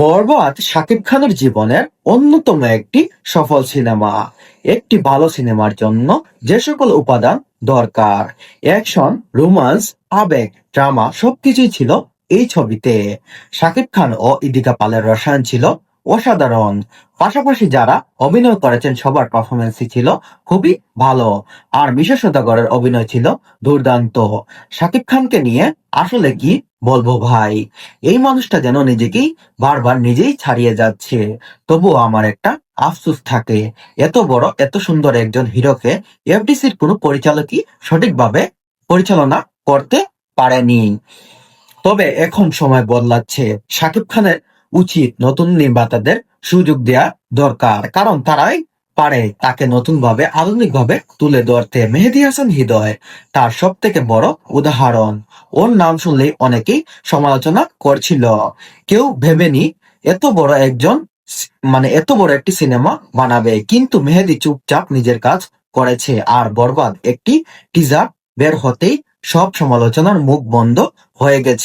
বরবাদ শাকিব খানের জীবনের অন্যতম একটি সফল সিনেমা। একটি ভালো সিনেমার জন্য যে সকল উপাদান দরকার। অ্যাকশন, রোমান্স, আবেগ, ড্রামা সবকিছুই ছিল এই ছবিতে। শাকিব খান ও ইদিকা পালের রসায়ন ছিল অসাধারণ। পাশাপাশি যারা অভিনয় করেছেন, সবার পারফরমেন্সই ছিল খুবই ভালো। আর বিশেষতগরের অভিনয় ছিল দুর্দান্ত। শাকিব খানকে নিয়ে আসলে কি বলব ভাই? এই মানুষটা যেন নিজেকেই বারবার নিজেই ছাড়িয়ে যাচ্ছে। তবুও আমার একটা আফসোস থাকে। এত বড়, এত সুন্দর একজন হিরোকে এফডিসির কোনো পরিচালকই সঠিকভাবে পরিচালনা করতে পারেনি। তবে এখন সময় বদলাচ্ছে। শাকিব খানের উচিত নতুন নির্মাতাদের সুযোগ দেওয়া দরকার। কারণ তারাই পারে তাকে নতুন ভাবে আধুনিক ভাবে তুলে ধরতে। মেহেদি হাসান হৃদয় তার সব থেকে বড় উদাহরণ। ওর নাম শুনলেই অনেকেই সমালোচনা করছিল। কেউ ভেবেনি এত বড় একজন মানে এত বড় একটি সিনেমা বানাবে। কিন্তু মেহেদি চুপচাপ নিজের কাজ করেছে। আর বরবাদ একটি টিজার বের হতেই সব সমালোচনার মুখ বন্ধ হয়ে গেছে।